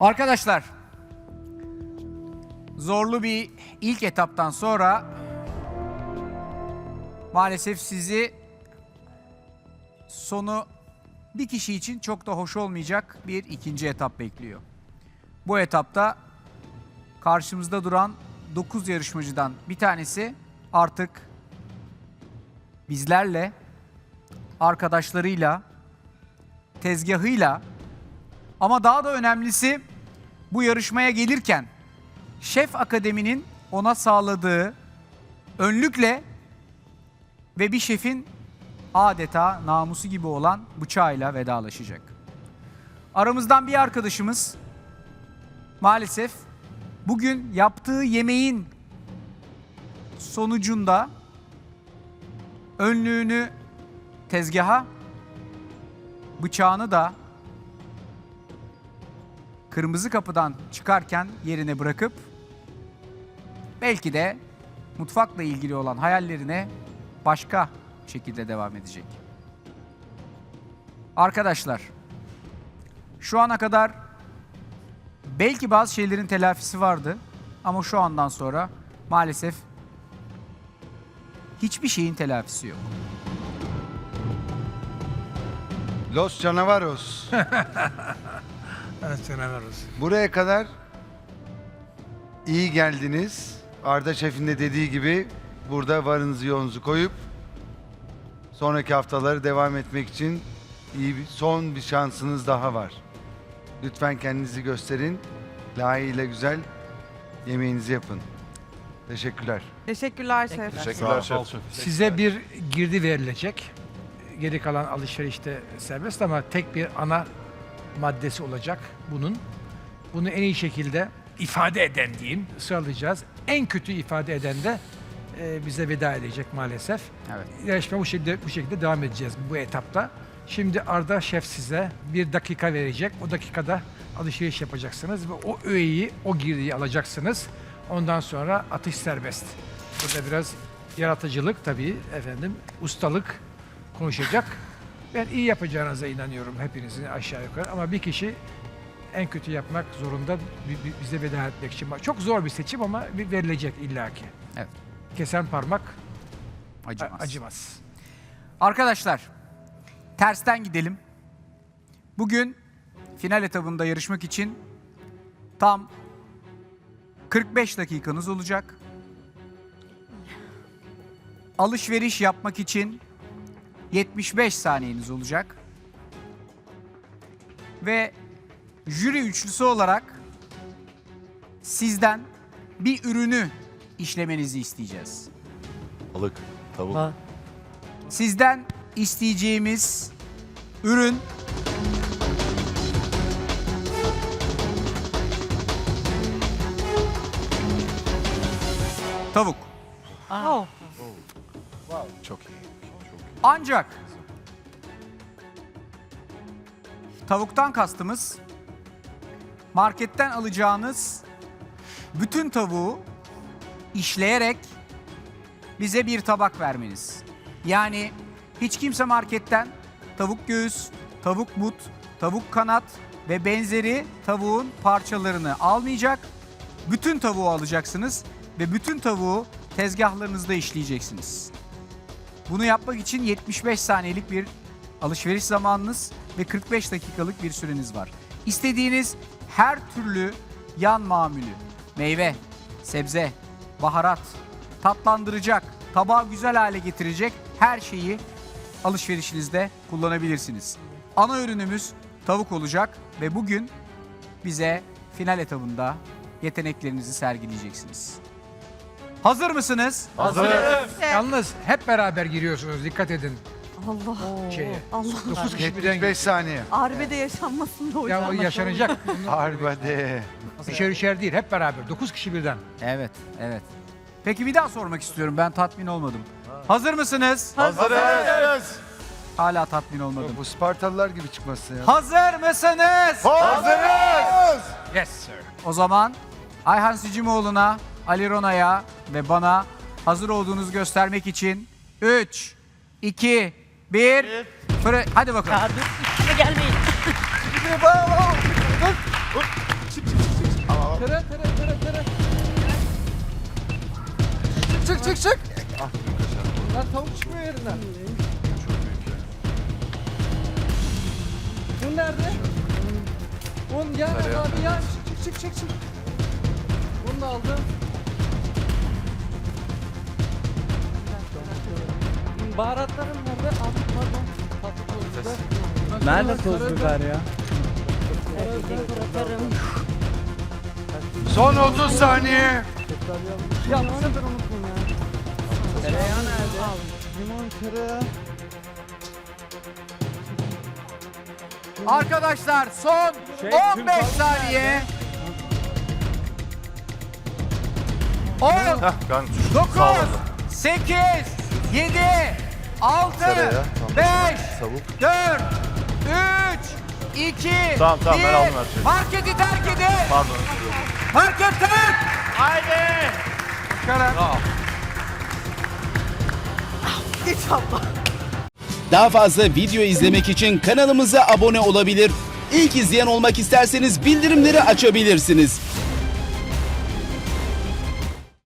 Arkadaşlar, zorlu bir ilk etaptan sonra maalesef sizi sonu bir kişi için çok da hoş olmayacak bir ikinci etap bekliyor. Bu etapta karşımızda duran 9 yarışmacıdan bir tanesi artık bizlerle, arkadaşlarıyla, tezgahıyla ama daha da önemlisi bu yarışmaya gelirken Şef Akademi'nin ona sağladığı önlükle ve bir şefin adeta namusu gibi olan bıçağıyla vedalaşacak. Aramızdan bir arkadaşımız maalesef bugün yaptığı yemeğin sonucunda önlüğünü tezgaha, bıçağını da kırmızı kapıdan çıkarken yerine bırakıp belki de mutfakla ilgili olan hayallerine başka şekilde devam edecek. Arkadaşlar, şu ana kadar belki bazı şeylerin telafisi vardı ama şu andan sonra maalesef hiçbir şeyin telafisi yok. Los Canaveros. Evet canavarız. Buraya kadar iyi geldiniz. Arda Şef'in de dediği gibi burada varınızı yoğunuzu koyup sonraki haftaları devam etmek için iyi bir, son bir şansınız daha var. Lütfen kendinizi gösterin. Layığıyla güzel yemeğinizi yapın. Teşekkürler. Teşekkürler şef. Teşekkürler şef. Size bir girdi verilecek. Geri kalan alışverişte serbest ama tek bir ana maddesi olacak bunun. Bunu en iyi şekilde ifade eden diyeyim sıralayacağız. En kötü ifade eden de e, bize veda edecek maalesef. Evet. Yarışma bu şekilde, bu şekilde devam edeceğiz bu etapta. Şimdi Arda Şef size bir dakika verecek. O dakikada alışveriş yapacaksınız ve o öğeyi, o girdiği alacaksınız. Ondan sonra atış serbest. Burada biraz yaratıcılık tabii efendim, ustalık konuşacak. Ben iyi yapacağınıza inanıyorum hepinizin aşağı yukarı ama bir kişi en kötü yapmak zorunda bi- bi- bize veda etmek için. Çok zor bir seçim ama bir verilecek illaki. Evet. Kesen parmak Acımaz. acımaz. Arkadaşlar, tersten gidelim. Bugün final etabında yarışmak için tam 45 dakikanız olacak. Alışveriş yapmak için 75 saniyeniz olacak. Ve jüri üçlüsü olarak sizden bir ürünü işlemenizi isteyeceğiz. Balık, tavuk. Sizden isteyeceğimiz ürün tavuk. Oh, Çok iyi. Ancak tavuktan kastımız marketten alacağınız bütün tavuğu işleyerek bize bir tabak vermeniz. Yani hiç kimse marketten tavuk göğüs, tavuk but, tavuk kanat ve benzeri tavuğun parçalarını almayacak. Bütün tavuğu alacaksınız ve bütün tavuğu tezgahlarınızda işleyeceksiniz. Bunu yapmak için 75 saniyelik bir alışveriş zamanınız ve 45 dakikalık bir süreniz var. İstediğiniz her türlü yan mamülü, meyve, sebze, baharat, tatlandıracak, tabağı güzel hale getirecek her şeyi alışverişinizde kullanabilirsiniz. Ana ürünümüz tavuk olacak ve bugün bize final etabında yeteneklerinizi sergileyeceksiniz. Hazır mısınız? Yalnız hep beraber giriyorsunuz dikkat edin Allah. şeye. Allah. 9 kişi birden 75 saniye. Arbede yaşanmasın da hocam. ya o yaşanacak. Harbade. Üçer üçer değil hep beraber 9 kişi birden. Evet, evet. Peki bir daha sormak istiyorum. Ben tatmin olmadım. Hazır mısınız? Hazırız. Hala tatmin olmadım. Bu Spartalılar gibi çıkmasın ya. Hazır mısınız? Hazırız. Yes sir. O zaman Ayhan Sicimoğlu'na, Ali Rona'ya ve bana hazır olduğunuzu göstermek için 3, 2, 1, fırı... Hadi bakalım. Ya dur üstüme gelmeyin. Tere tere tere tere. Çık çık çık. Lan tavuk çıkmıyor yerinden. Un nerede? Un ya abi ya çık çık çık çık. Un da aldım. Baharatlarım nerede? Abi pardon. Tatlı. Nerede toz biber ya? Son 30 saniye. Ya bu sefer unuttum ya. Tereyağı nerede? Limon tereyağı. Arkadaşlar son Şey, 15 tüm saniye. 10, Heh kan. 9, Sağ olun. 8, 7, 6, Tereyağı, tamam. 5, Tavuk. 4, 3, 2, Tamam, tamam, ben 1. aldım her şeyi. Marketi terk edin. Pardon. özür dilerim. Market terk. Haydi. Çıkarın. Daha fazla video izlemek için kanalımıza abone olabilir. İlk izleyen olmak isterseniz bildirimleri açabilirsiniz.